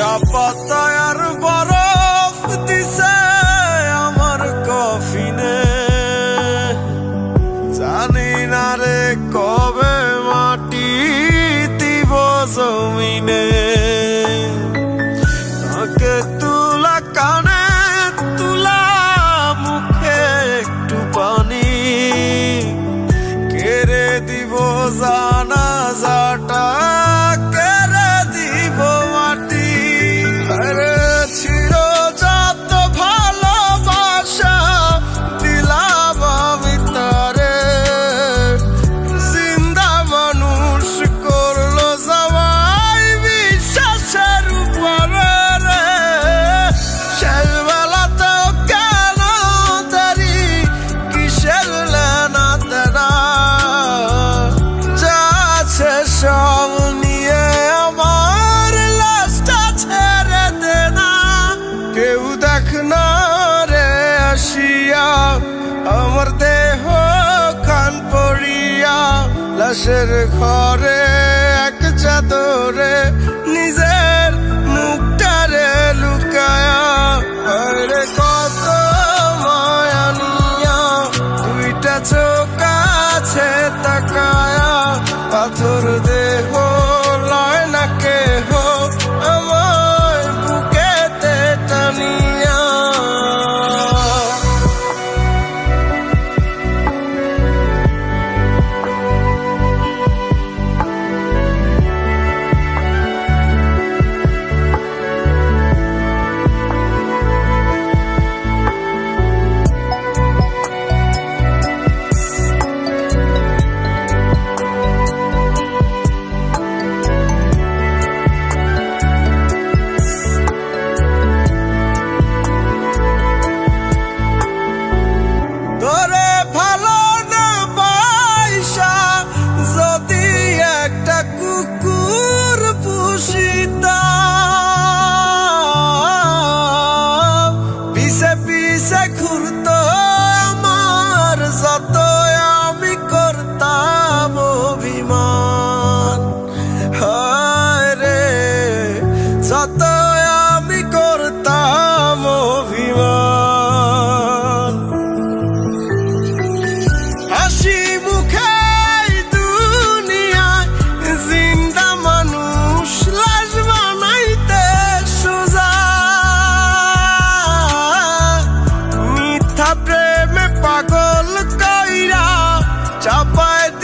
চা পাতায় আর বরফ দিছে আমার কফিনে। জানি না রে কবে মাটি দিব জমিনে। আমার দেহ খান পড়িয়া লাশের ঘরে এক চাদরে নিজের মুখটারে লুকায়া is a cool What?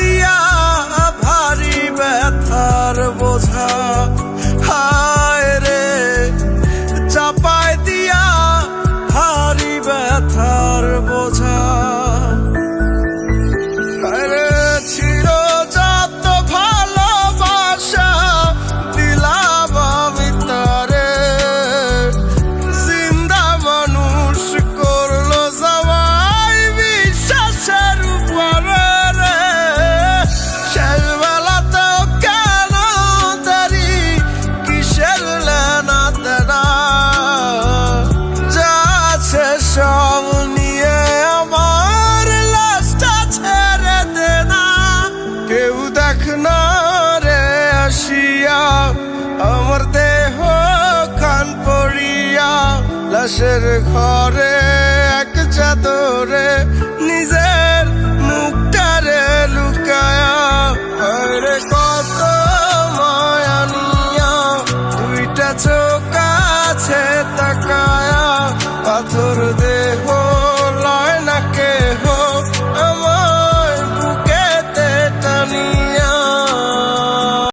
পাশের ঘরে, এক চাদরে নিজের মুখটারে লুকায়া। রে, কত মায়া নিয়া দুইটা চোখ আছে তাকায়া। পাথর